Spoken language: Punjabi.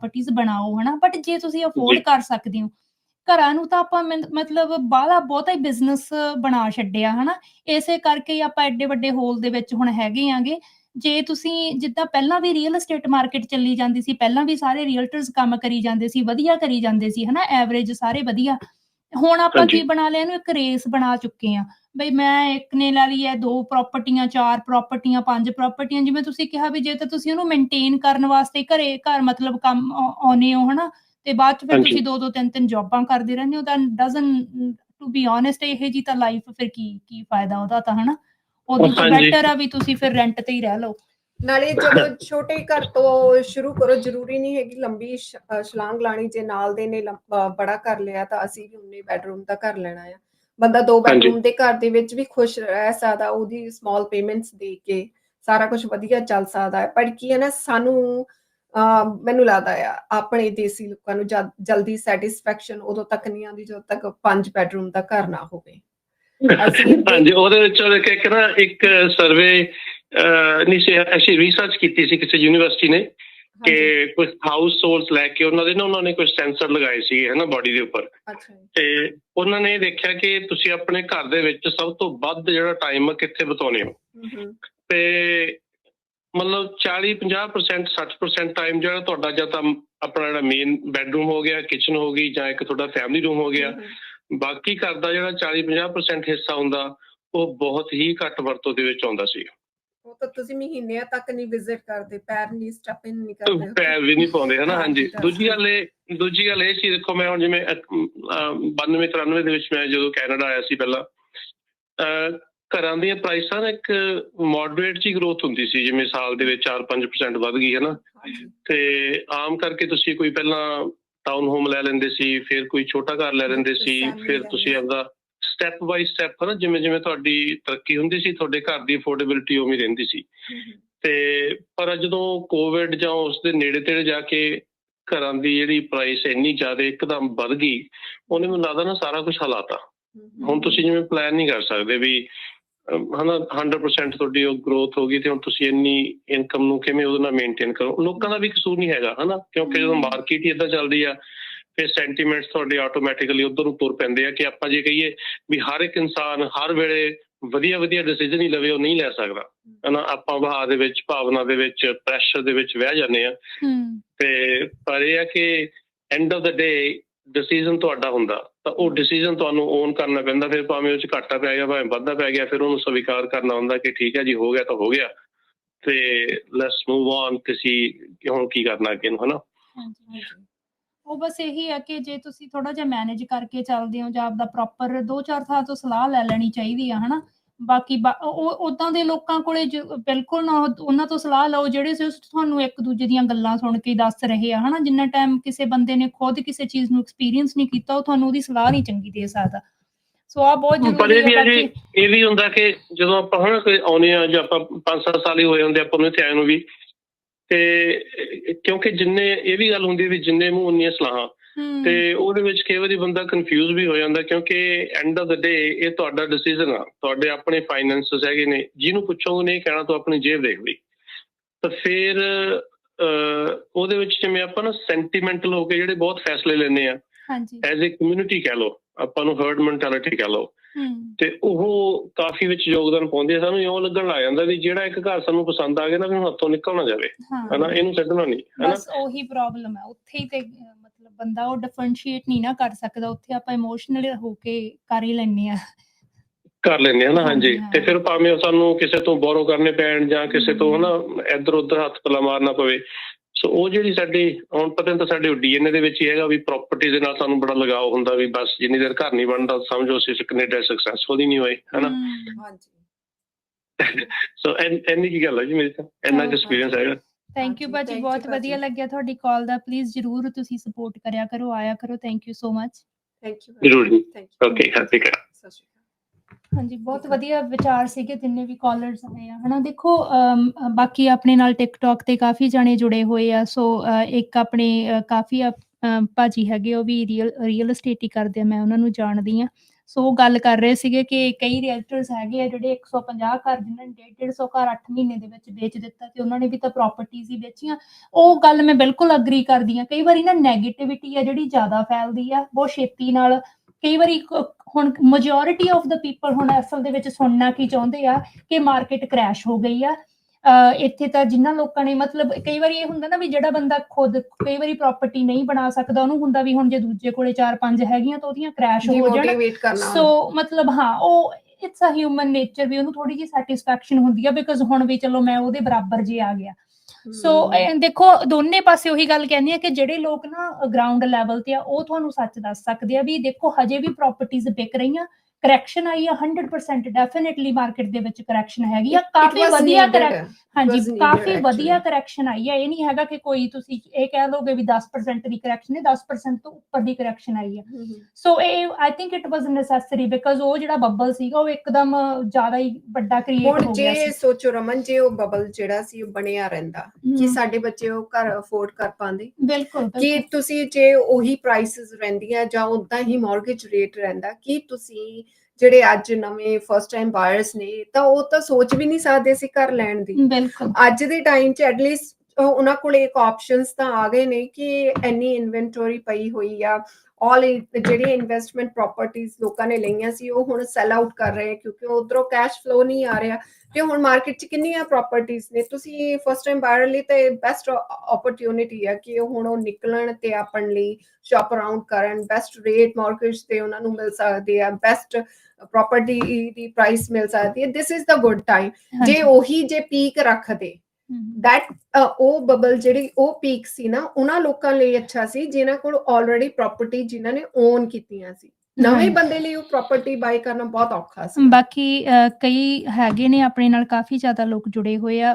ਪ੍ਰਾਪਰਟੀਆਂ ਬਣਾਓ ਹਨਾ? ਬਟ ਜੇ ਤੁਸੀਂ ਅਫੋਰਡ। ਕਰ ਸਕਦੇ ਹੋ ਘਰਾਂ ਨੂੰ ਤਾਂ ਆਪਾਂ ਮਤਲਬ ਬਾਹਲਾ ਬਹੁਤਾ ਹੀ ਬਿਜ਼ਨਸ ਬਣਾ ਛੱਡਿਆ ਹਨਾ? ਇਸੇ ਕਰਕੇ ਆਪਾਂ ਐਡੇ ਵੱਡੇ ਹੋਲ ਦੇ ਵਿੱਚ ਹੁਣ ਹੈਗੇ ਆਂਗੇ। ਜੇ ਤੁਸੀਂ ਜਿੱਦਾਂ ਪਹਿਲਾਂ ਵੀ ਰੀਅਲ ਏਸਟੇਟ ਮਾਰਕੀਟ ਚੱਲੀ ਜਾਂਦੀ ਸੀ ਪਹਿਲਾਂ ਵੀ ਸਾਰੇ ਰੀਅਲਟਰਸ ਕੰਮ ਕਰੀ ਜਾਂਦੇ ਸੀ ਵਧੀਆ ਕਰੀ ਜਾਂਦੇ ਸੀ ਹਨਾ? ਐਵਰੇਜ ਸਾਰੇ ਵਧੀਆ। ਹੁਣ ਆਪਾਂ। ਕੀ ਬਣਾ ਲਿਆ ਇਹਨੂੰ ਇੱਕ ਰੇਸ ਬਣਾ ਚੁੱਕੇ ਆ ਬਈ ਮੈਂ ਇੱਕ ਨੇ ਲੈ ਲਈ ਹੈ ਦੋ ਪ੍ਰਾਪਰਟੀਆਂ ਚਾਰ ਪ੍ਰਾਪਰਟੀਆਂ ਪੰਜ ਪ੍ਰਾਪਰਟੀਆਂ ਜਿਵੇਂ ਤੁਸੀਂ ਕਿਹਾ ਵੀ ਜੇ ਤਾਂ ਤੁਸੀਂ ਉਹਨੂੰ ਮੇਨਟੇਨ ਕਰਨ ਵਾਸਤੇ ਘਰੇ ਘਰ ਮਤਲਬ ਕੰਮ ਆ- ਆਉਂਦੇ ਹੋ ਹਨਾ ਤੇ ਬਾਅਦ ਚ ਫਿਰ। ਤੁਸੀਂ ਦੋ ਦੋ ਤਿੰਨ ਤਿੰਨ ਜੌਬਾਂ ਕਰਦੇ ਰਹਿੰਦੇ ਹੋ ਤਾਂ ਡਸਨ ਟੂ ਬੀ ਓਨੈਸਟ ਇਹ ਜੀ ਤਾਂ ਲਾਈਫ ਫਿਰ ਕੀ ਕੀ ਫਾਇਦਾ ਉਹਦਾ ਤਾਂ ਹਨਾ ਉਦੋਂ। ਬੈਟਰ ਆ ਵੀ ਤੁਸੀਂ ਫਿਰ ਰੈਂਟ ਤੇ ਹੀ ਰਹਿ ਲਓ ਨਾਲੇ ਜਦੋਂ ਛੋਟੇ ਘਰ ਤੋਂ ਸ਼ੁਰੂ ਕਰੋ ਜ਼ਰੂਰੀ ਨਹੀਂ ਹੈ ਕਿ ਲੰਬੀ ਛਲਾਂਗ ਲਾਣੀ ਜੇ ਨਾਲ ਦੇ ਨੇ ਬੜਾ ਕਰ ਲਿਆ ਤਾਂ ਅਸੀਂ ਵੀ ਉਨੇ ਬੈਡਰੂਮ ਦਾ ਘਰ ਲੈਣਾ ਆ। ਬੰਦਾ ਦੋ। ਬੈਡਰੂਮ ਦੇ ਘਰ ਦੇ ਵਿੱਚ ਵੀ ਖੁਸ਼ ਰਹਿ ਸਕਦਾ ਉਹਦੀ ਸਮਾਲ ਪੇਮੈਂਟਸ ਦੇ ਕੇ ਸਾਰਾ ਕੁਝ ਵਧੀਆ ਚੱਲ ਸਕਦਾ ਹੈ। ਪਰ ਕੀ ਹੈ ਨਾ ਸਾਨੂੰ ਮੈਨੂੰ ਲੱਗਦਾ ਆ ਆਪਣੇ ਦੇਸੀ ਲੋਕਾਂ ਨੂੰ ਜਲਦੀ ਸੈਟੀਸਫੈਕਸ਼ਨ ਉਦੋਂ ਤੱਕ ਨਹੀਂ ਆਉਂਦੀ ਜਦੋਂ ਤੱਕ ਪੰਜ ਬੈਡਰੂਮ ਦਾ ਘਰ ਨਾ ਹੋਵੇ। ਹਾਂਜੀ ਉਹਦੇ ਵਿੱਚ ਇੱਕ ਨਾ ਇੱਕ ਸਰਵੇ ਨਹੀਂ ਸੀ ਐਸੀ ਰਿਸਰਚ ਕੀਤੀ ਸੀ ਕਿਸੇ ਯੂਨੀਵਰਸਿਟੀ ਨੇ ਕਿ ਕੁਝ ਹਾਊਸ ਹੋਲਡਸ ਲੈ ਕੇ ਉਹਨਾਂ ਦੇ ਨਾ ਉਹਨਾਂ ਨੇ ਕੁਝ ਸੈਂਸਰ ਲਗਾਏ ਸੀ ਹੈ ਨਾ ਬਾਡੀ ਦੇ ਉੱਪਰ। ਤੇ ਉਹਨਾਂ ਨੇ ਦੇਖਿਆ ਕਿ ਤੁਸੀਂ ਆਪਣੇ ਘਰ ਦੇ ਵਿੱਚ ਸਭ ਤੋਂ ਵੱਧ ਜਿਹੜਾ ਟਾਈਮ ਕਿੱਥੇ ਬਿਤਾਉਂਦੇ ਹੋ? ਤੇ ਮਤਲਬ 40 50% 60% ਟਾਈਮ ਜਿਹੜਾ ਤੁਹਾਡਾ ਜਾਂ ਤਾਂ ਆਪਣਾ ਜਿਹੜਾ ਮੇਨ ਬੈੱਡਰੂਮ ਹੋ ਗਿਆ ਕਿਚਨ ਹੋ ਗਈ ਜਾਂ ਇੱਕ ਤੁਹਾਡਾ ਫੈਮਿਲੀ ਰੂਮ ਹੋ ਗਿਆ। ਬਾਕੀ ਘਰ ਦਾ ਜਿਹੜਾ 40 50% ਹਿੱਸਾ ਹੁੰਦਾ ਉਹ ਬਹੁਤ ਹੀ ਘੱਟ ਵਰਤੋਂ ਦੇ ਵਿੱਚ ਆਉਂਦਾ ਸੀ ਉਹ ਤਾਂ ਤੁਸੀਂ ਮਹੀਨਿਆਂ ਤੱਕ ਨਹੀਂ ਵਿਜ਼ਿਟ ਕਰਦੇ ਪੈਰ ਨਹੀਂ ਸਟੈਪ ਇਨ ਨਹੀਂ ਕਰਦੇ। ਪੈਰ ਵੀ ਨਹੀਂ ਪਾਉਂਦੇ ਹਨਾ? ਹਾਂਜੀ, ਦੂਜੀ ਗੱਲ ਇਹ ਦੂਜੀ ਗੱਲ ਇਹ ਸੀ ਦੇਖੋ ਮੈਂ ਹੁਣ ਜਿਵੇਂ 92 93 ਦੇ ਵਿੱਚ ਮੈਂ ਜਦੋਂ ਕੈਨੇਡਾ ਆਇਆ ਸੀ ਪਹਿਲਾਂ ਘਰਾਂ ਦੀਆਂ ਪ੍ਰਾਈਸਾਂ ਇੱਕ ਮੋਡਰੇਟ ਜੀ ਗਰੋਥ ਹੁੰਦੀ ਸੀ ਜਿਵੇਂ ਸਾਲ ਦੇ ਵਿੱਚ 4-5% ਵੱਧ ਗਈ ਹੈ ਨਾ ਤੇ ਆਮ ਕਰਕੇ ਤੁਸੀਂ ਕੋਈ ਪਹਿਲਾਂ ਟਾਊਨ ਹੋਮ ਲੈ ਲੈਂਦੇ ਸੀ ਫਿਰ ਕੋਈ ਛੋਟਾ ਘਰ ਲੈ ਲੈਂਦੇ ਸੀ ਫਿਰ ਤੁਸੀਂ। ਆਪਦਾ ਸਟੈਪ ਬਾਈ ਸਟੈਪ ਹਨਾ ਜਿਵੇਂ ਜਿਵੇਂ ਤੁਹਾਡੀ ਤਰੱਕੀ ਹੁੰਦੀ ਸੀ ਤੁਹਾਡੇ ਘਰ ਦੀ ਅਫੋਰਡੇਬਿਲਟੀ ਉਵੇਂ ਰਹਿੰਦੀ ਸੀ। ਤੇ ਪਰ ਜਦੋਂ ਕੋਵਿਡ ਜਾਂ ਉਸ ਦੇ ਨੇੜੇ ਤੇੜੇ ਜਾ ਕੇ ਘਰਾਂ ਦੀ ਜਿਹੜੀ ਪ੍ਰਾਈਸ ਇੰਨੀ ਜ਼ਿਆਦਾ ਇੱਕਦਮ ਵੱਧ ਗਈ ਉਹਨੇ ਮੈਨੂੰ ਲੱਗਦਾ ਨਾ ਸਾਰਾ ਕੁਝ ਹਲਾਤਾ ਹੁਣ ਤੁਸੀਂ ਜਿਵੇਂ ਪਲਾਨ ਨਹੀਂ ਕਰ ਸਕਦੇ ਵੀ ਹਨਾ 100% ਤੁਹਾਡੀ ਉਹ ਗਰੋਥ ਹੋ ਗਈ ਤੇ ਹੁਣ ਤੁਸੀਂ ਇੰਨੀ ਇਨਕਮ ਨੂੰ ਕਿਵੇਂ ਉਹਦੇ ਨਾਲ ਮੇਨਟੇਨ ਕਰੋ ਲੋਕਾਂ ਦਾ ਵੀ ਕਸੂਰ ਨਹੀਂ ਹੈਗਾ ਹਨਾ ਕਿਉਂਕਿ ਜਦੋਂ। ਮਾਰਕੀਟ ਹੀ ਇਦਾਂ ਚੱਲਦੀ ਆ ਫਿਰ ਸੈਂਟੀਮੈਂਟਸ ਤੁਹਾਡੇ ਆਟੋਮੈਟਿਕਲੀ ਉਧਰ ਨੂੰ ਤੁਰ ਪੈਂਦੇ ਆ ਕਿ ਆਪਾਂ ਜੇ ਕਹੀਏ ਵੀ ਹਰ ਇੱਕ ਇਨਸਾਨ ਹਰ ਵੇਲੇ ਵਧੀਆ ਵਧੀਆ ਡਿਸੀਜਨ ਹੀ ਲਵੇ ਉਹ ਨਹੀਂ ਲੈ ਸਕਦਾ। ਹਨਾ ਆਪਾਂ ਵਹਾਅ ਦੇ ਵਿੱਚ ਭਾਵਨਾ ਦੇ ਵਿੱਚ ਪ੍ਰੈਸ਼ਰ ਦੇ ਵਿੱਚ ਵਹਿ ਜਾਂਦੇ ਆ। ਤੇ ਪਰ ਇਹ ਆ ਕਿ end of the day decision ਤੁਹਾਡਾ ਹੁੰਦਾ ਤਾਂ ਉਹ ਡਿਸੀਜਨ ਤੁਹਾਨੂੰ ਓਨ ਕਰਨਾ ਪੈਂਦਾ ਫਿਰ ਭਾਵੇਂ ਉਹ ਚ ਘਾਟਾ ਪੈ ਗਿਆ ਭਾਵੇਂ ਵਾਧਾ ਪੈ ਗਿਆ ਫਿਰ ਉਹਨੂੰ ਸਵੀਕਾਰ ਕਰਨਾ ਹੁੰਦਾ ਕਿ ਠੀਕ ਹੈ ਜੀ ਹੋ ਗਿਆ ਤਾਂ ਹੋ ਗਿਆ। ਤੇ ਲੈਟਸ ਮੂਵ ਔਨ ਕਿਸੇ ਕਿ ਹੁਣ ਕੀ ਕਰਨਾ ਅੱਗੇ ਨੂੰ ਹਨਾ? ਹਾਂਜੀ ਹਾਂਜੀ। ਉਹ ਬਸ ਇਹੀ ਹੈ ਕਿ ਜੇ ਤੁਸੀਂ ਥੋੜਾ ਜਿਹਾ ਮੈਨੇਜ ਕਰਕੇ ਚੱਲਦੇ ਹੋ ਜਾਂ ਆਪਦਾ ਪ੍ਰੋਪਰ ਦੋ ਚਾਰ ਥਾਂ ਤੋਂ ਸਲਾਹ ਲੈ ਲੈਣੀ ਚਾਹੀਦੀ ਆ ਹਨਾ? ਬਾਕੀ ਉਹ ਉਦਾਂ ਦੇ ਲੋਕਾਂ ਕੋਲੇ ਬਿਲਕੁਲ ਨਾ ਉਹ- ਉਹਨਾਂ ਤੋਂ ਸਲਾਹ ਲਓ ਜਿਹੜੇ ਤੁਹਾਨੂੰ ਇੱਕ ਦੂਜੇ ਦੀਆਂ ਗੱਲਾਂ ਸੁਣ ਕੇ ਦੱਸ ਰਹੇ ਆ ਹਨਾ? ਜਿੰਨਾ ਟਾਈਮ ਕਿਸੇ ਬੰਦੇ ਨੇ ਖੁਦ ਕਿਸੇ ਚੀਜ਼ ਨੂੰ ਐਕਸਪੀਰੀਅੰਸ ਨਹੀਂ ਕੀਤਾ ਉਹ ਤੁਹਾਨੂੰ ਉਹਦੀ ਸਲਾਹ ਨਹੀਂ ਚੰਗੀ ਦੇ ਸਕਦਾ। ਸੋ ਆ ਬਹੁਤ ਪਰ ਜ਼ਰੂਰੀ ਹੈ ਬਾਕੀ ਇਹ ਵੀ ਹੁੰਦਾ ਕਿ ਜਦੋਂ ਆਪਾਂ ਕੋਈ ਆਉਨੇ ਆ ਜਾਂ ਆਪਾਂ 5-7 ਸਾਲ ਹੀ ਹੋਏ ਹੁੰਦੇ ਆਪਾਂ ਨੂੰ ਇੱਥੇ ਆਏ ਨੂੰ ਵੀ ਤੇ ਕਿਉਂਕਿ ਜਿੰਨੇ ਇਹ ਵੀ ਗੱਲ ਹੁੰਦੀ ਵੀ ਜਿੰਨੇ ਮੂੰਹ ਉਨੀਆਂ ਸਲਾਹਾਂ। ਤੇ ਉਹਦੇ ਵਿੱਚ ਕਈ ਵਾਰੀ ਬੰਦਾ ਕਨਫਿਊਜ਼ ਵੀ ਹੋ ਜਾਂਦਾ ਕਿਉਂਕਿ ਐਂਡ ਆਫ ਦਾ ਡੇ ਇਹ ਤੁਹਾਡਾ ਡਿਸੀਜਨ ਆ। ਤੁਹਾਡੇ ਆਪਣੇ ਫਾਈਨੈਂਸਸ ਹੈਗੇ ਨੇ। ਜਿਹਨੂੰ ਪੁੱਛੋਗੇ ਨਹੀਂ ਕਹਿਣਾ ਤੂੰ ਆਪਣੀ ਜੇਬ ਦੇਖ ਲਈ। ਤਾਂ ਫਿਰ ਉਹਦੇ ਵਿੱਚ ਜਿਵੇਂ ਆਪਾਂ ਨਾ ਸੈਂਟੀਮੈਂਟਲ ਹੋ ਕੇ ਜਿਹੜੇ ਬਹੁਤ ਫੈਸਲੇ ਲੈਂਦੇ ਆ। ਹਾਂਜੀ। ਐਜ਼ ਅ ਕਮਿਊਨਿਟੀ ਕਹਿ ਲਓ ਆਪਾਂ ਨੂੰ ਹਰਡ ਮੈਂਟੈਲਿਟੀ ਕਹਿ ਹੂੰ ਤੇ ਉਹ ਕਾਫੀ ਵਿੱਚ ਯੋਗਦਾਨ ਪਾਉਂਦੇ ਆ ਸਾਨੂੰ ਇਉਂ ਲੱਗਣ ਲੱਗ ਜਾਂਦਾ ਵੀ ਜਿਹੜਾ ਇੱਕ ਘਰ ਸਾਨੂੰ ਪਸੰਦ ਆ ਗਿਆ ਨਾ ਵੀ ਹੱਥੋਂ ਨਿਕਲ ਨਾ ਜਾਵੇ। ਹਾਂ। ਹਨਾ ਇਹਨੂੰ ਛੱਡਣਾ ਨਹੀਂ ਹਨਾ? ਬਸ ਉਹੀ ਪ੍ਰੋਬਲਮ ਹੈ। ਉੱਥੇ ਹੀ ਤੇ ਮਤਲਬ ਬੰਦਾ ਉਹ ਡਿਫਰੈਂਸ਼ੀਏਟ ਨਹੀਂ ਨਾ ਕਰ ਸਕਦਾ। ਉੱਥੇ ਆਪਾਂ ਇਮੋਸ਼ਨਲ ਹੋ ਕੇ ਕਰ ਹੀ ਲੈਂਦੇ ਆ ਕਰ ਲੈਂਦੇ ਆ ਨਾ ਹਾਂਜੀ। ਹਾਂ। ਤੇ ਫਿਰ ਭਾਵੇਂ ਸਾਨੂੰ ਕਿਸੇ ਤੋਂ ਬੋਰੋ ਕਰਨੇ ਪੈਣ ਜਾਂ ਕਿਸੇ ਤੋਂ ਹਨਾ ਇੱਧਰ ਉੱਧਰ ਹੱਥ ਪਲਾ ਮਾਰਨਾ ਪਵੇ। ਸੋ ਉਹ ਜਿਹੜੀ ਸਾਡੀ ਹੁਣ ਪਤਾ ਨਹੀਂ ਤਾਂ ਸਾਡੇ ਡੀਐਨਏ ਦੇ ਵਿੱਚ ਹੀ ਹੈਗਾ ਵੀ ਪ੍ਰਾਪਰਟੀ ਦੇ ਨਾਲ ਸਾਨੂੰ ਬੜਾ ਲਗਾਓ ਹੁੰਦਾ ਵੀ ਬਸ ਜਿੰਨੀ ਦੇਰ ਘਰ ਨਹੀਂ ਬਣਦਾ ਸਮਝੋ ਅਸੀਂ ਕੈਨੇਡਾ ਸਕਸੈਸਫੁਲ ਹੀ ਨਹੀਂ ਹੋਏ ਹਨਾ? ਹਾਂਜੀ। ਸੋ ਇੰਨੀ ਕੀ ਗੱਲ ਹੈ ਜੀ ਮੇਰੀ ਤਾਂ? ਹਾਂ, ਐਕਸਪੀਰੀਅੰਸ ਹੈਗਾ। ਥੈਂਕ ਯੂ ਭਾਜੀ ਬਹੁਤ ਵਧੀਆ। ਲੱਗਿਆ ਤੁਹਾਡੀ ਕਾਲ ਦਾ। ਪਲੀਜ਼ ਜਰੂਰ ਤੁਸੀਂ ਸਪੋਰਟ ਕਰਿਆ ਕਰੋ ਆਇਆ ਕਰੋ। Thank you so much thank you ਜ਼ਰੂਰ ਜੀ। ਓਕੇ ਹੈਪੀ ਕਰ। ਸਤਿ ਸ਼੍ਰੀ ਅਕਾਲ। ਹਾਂਜੀ, ਬਹੁਤ ਵਧੀਆ ਵਿਚਾਰ ਸੀਗੇ, ਜਿੰਨੇ ਵੀ ਕਾਲਰਸ ਆਏ ਆ। ਹਨਾ, ਦੇਖੋ ਬਾਕੀ ਆਪਣੇ ਨਾਲ ਟਿਕਟੌਕ ਤੇ ਕਾਫੀ ਜਾਣੇ ਜੁੜੇ ਹੋਏ ਆ ਸੋ ਇੱਕ ਆਪਣੇ ਕਾਫੀ ਭਾਜੀ ਹੈਗੇ, ਉਹ ਵੀ ਰੀਅਲ ਰੀਅਲ estate ਹੀ ਕਰਦੇ ਆ, ਮੈਂ ਉਹਨਾਂ ਨੂੰ ਜਾਣਦੀ ਆ। ਸੋ ਉਹ ਗੱਲ ਕਰ ਰਹੇ ਸੀਗੇ ਕਿ ਕਈ ਰੀਅਲਟਰਸ ਹੈਗੇ ਆ, ਜਿਹੜੇ 150 ਘਰ, ਜਿਨ੍ਹਾਂ ਨੇ 150 ਘਰ 8 ਮਹੀਨੇ ਦੇ ਵਿੱਚ ਵੇਚ ਦਿੱਤਾ ਤੇ ਉਹਨਾਂ ਨੇ ਵੀ ਤਾਂ ਪ੍ਰਾਪਰਟੀਆਂ ਹੀ ਵੇਚੀਆਂ। ਉਹ ਗੱਲ ਮੈਂ ਬਿਲਕੁਲ ਅਗਰੀ ਕਰਦੀ ਆ। ਕਈ ਵਾਰੀ ਨਾ 네ਗੇਟਿਵਿਟੀ ਆ ਜਿਹੜੀ ਜ਼ਿਆਦਾ ਫੈਲਦੀ ਆ, ਬਹੁਤ ਛੇਤੀ ਨਾਲ। ਕਈ ਵਾਰੀ ਹੁਣ ਮੈਜੋਰਿਟੀ ਆਫ ਦਾ ਪੀਪਲ ਹੁਣ ਅਸਲ ਦੇ ਵਿੱਚ ਸੁਣਨਾ ਕੀ ਚਾਹੁੰਦੇ ਆ ਕਿ ਮਾਰਕੀਟ ਕ੍ਰੈਸ਼ ਹੋ ਗਈ ਆ। ਇੱਥੇ ਤਾਂ ਜਿਨ੍ਹਾਂ ਲੋਕਾਂ ਨੇ ਮਤਲਬ ਕਈ ਵਾਰੀ ਇਹ ਹੁੰਦਾ ਨਾ ਵੀ ਜਿਹੜਾ ਬੰਦਾ ਖੁਦ ਕਈ ਵਾਰੀ ਪ੍ਰਾਪਰਟੀ ਨਹੀਂ ਬਣਾ ਸਕਦਾ ਉਹਨੂੰ ਹੁੰਦਾ ਵੀ ਹੁਣ ਜੇ ਦੂਜੇ ਕੋਲੇ 4-5 ਹੈਗੀਆਂ ਤਾਂ ਉਹਦੀਆਂ ਕ੍ਰੈਸ਼ ਹੋ ਜਾਣ। ਸੋ ਮਤਲਬ ਹਾਂ ਉਹ ਇਟਸ ਅ ਹਿਊਮਨ ਨੇਚਰ ਵੀ ਉਹਨੂੰ ਥੋੜੀ ਜਿਹੀ ਸੈਟੀਸਫੈਕਸ਼ਨ ਹੁੰਦੀ ਆ ਬਿਕਾਜ਼ ਹੁਣ ਵੀ ਚਲੋ ਮੈਂ ਉਹਦੇ ਬਰਾਬਰ ਜੇ ਆ ਗਿਆ। ਸੋ ਦੇਖੋ ਦੋਨੇ ਪਾਸੇ ਉਹੀ ਗੱਲ ਕਹਿੰਦੀ ਆ ਕਿ ਜਿਹੜੇ ਲੋਕ ਨਾ ਗਰਾਊਂਡ ਲੈਵਲ ਤੇ ਆ ਉਹ ਤੁਹਾਨੂੰ ਸੱਚ ਦੱਸ ਸਕਦੇ ਆ ਵੀ ਦੇਖੋ ਹਜੇ ਵੀ ਪ੍ਰਾਪਰਟੀਆਂ ਵਿਕ ਰਹੀਆਂ ਕਰੈਕਸ਼ਨ ਆਈ ਆ 100% ਡੈਫੀਨਿਟਲੀ ਮਾਰਕੀਟ ਦੇ ਵਿੱਚ ਕਰੈਕਸ਼ਨ ਹੈਗੀ ਆ ਕਾਫੀ ਵਧੀਆ ਹਾਂਜੀ ਕਾਫੀ. ਵਧੀਆ ਕਰੈਕਸ਼ਨ ਆਈ ਹੈ ਇਹ ਨਹੀਂ ਹੈਗਾ ਕਿ ਕੋਈ ਤੁਸੀਂ ਇਹ ਕਹਿ ਲੋਗੇ ਵੀ 10% ਦੀ ਕਰੈਕਸ਼ਨ ਹੈ 10% ਤੋਂ ਉੱਪਰ ਦੀ ਕਰੈਕਸ਼ਨ ਆਈ ਹੈ ਸੋ ਇਹ I think it was necessary because ਉਹ ਜਿਹੜਾ ਬੱਬਲ ਸੀਗਾ ਉਹ ਇੱਕਦਮ ਜ਼ਿਆਦਾ ਹੀ ਵੱਡਾ ਕ੍ਰੀਏਟ ਹੋ ਗਿਆ ਜੇ ਸੀ। ਸੋਚੋ ਰਮਨ ਜੇ ਉਹ ਬਬਲ ਜਿਹੜਾ ਸੀ ਉਹ ਬਣਿਆ ਰਹਿੰਦਾ ਕਿ ਸਾਡੇ ਬੱਚੇ ਉਹ ਘਰ ਅਫੋਰਡ ਕਰ ਪਾਉਂਦੇ। ਬਿਲਕੁਲ ਕਿ। ਤੁਸੀਂ ਜੇ ਉਹੀ ਪ੍ਰਾਈਸਸ ਰਹਿੰਦੀਆਂ ਜਾਂ ਉਦਾਂ ਹੀ ਮਾਰਗੇਜ ਰੇਟ ਰਹਿੰਦਾ ਕਿ ਤੁਸੀਂ ਜਿਹੜੇ ਅੱਜ ਨਵੇਂ ਫਰਸਟ ਟਾਈਮ ਬਾਇਰਸ ਨੇ ਤਾਂ ਉਹ ਤਾਂ ਸੋਚ ਵੀ ਨਹੀਂ ਸਕਦੇ ਸੀ ਘਰ ਲੈਣ ਦੀ। ਬਿਲਕੁਲ। ਅੱਜ ਦੇ ਟਾਈਮ 'ਚ ਐਟਲੀਸਟ ਉਹਨਾਂ ਕੋਲੇ ਇੱਕ ਆਪਸ਼ਨਸ ਤਾਂ ਆ ਗਏ ਨੇ ਕਿ ਐਨੀ ਇਨਵੈਂਟਰੀ ਪਈ ਹੋਈ ਆ। ਆਲ ਜਿਹੜੇ ਇਨਵੈਸਟਮੈਂਟ ਪ੍ਰਾਪਰਟੀਆਂ ਲੋਕਾਂ ਨੇ ਲਈਆਂ ਸੀ ਉਹ ਹੁਣ ਸੈਲ ਆਊਟ ਕਰ ਰਹੇ ਕਿਉਂਕਿ ਉਧਰੋਂ ਕੈਸ਼ ਫਲੋ ਨਹੀਂ ਆ ਰਿਹਾ ਤੇ ਹੁਣ ਮਾਰਕੀਟ 'ਚ ਕਿੰਨੀਆਂ ਪ੍ਰਾਪਰਟੀਆਂ ਨੇ? ਤੁਸੀਂ ਫਸਟ ਟਾਈਮ ਬਾਇਰ ਲਈ ਤੇ ਬੈਸਟ ਓਪਰਚ्युनिटी ਆ ਕਿ ਹੁਣ ਉਹ ਨਿਕਲਣ ਤੇ ਆਪਣ ਲਈ ਸ਼ਾਪ ਅਰਾਊਂਡ ਕਰਨ ਬੈਸਟ ਰੇਟ ਮਾਰਕੀਟਸ ਤੇ ਉਹਨਾਂ ਨੂੰ ਮਿਲ ਸਕਦੇ ਆ ਬੈਸਟ ਪ੍ਰੋਪਰਟੀ ਦੀ ਪ੍ਰਾਈਸ ਮਿਲ ਸਕਦੀ ਹੈ this is the good time ਜੇ ਉਹੀ ਜੇ ਪੀਕ ਰੱਖਦੇ ਦੈਟ ਉਹ ਬਬਲ ਜਿਹੜੀ ਉਹ ਪੀਕ ਸੀ ਨਾ ਉਹਨਾਂ ਲੋਕਾਂ ਲਈ ਅੱਛਾ ਸੀ ਜਿਨ੍ਹਾਂ ਕੋਲ ਆਲਰੇਡੀ ਪ੍ਰਾਪਰਟੀ ਜਿਨ੍ਹਾਂ ਨੇ ਓਨ ਕੀਤੀਆਂ ਸੀ। ਨਵੇਂ ਬੰਦੇ ਲਈ ਉਹ ਪ੍ਰਾਪਰਟੀ ਬਾਈ ਕਰਨਾ ਬਹੁਤ ਔਖਾ ਸੀ। ਬਾਕੀ ਕਈ ਹੈਗੇ ਨੇ ਆਪਣੇ ਨਾਲ ਕਾਫੀ ਜ਼ਿਆਦਾ ਲੋਕ ਜੁੜੇ ਹੋਏ ਆ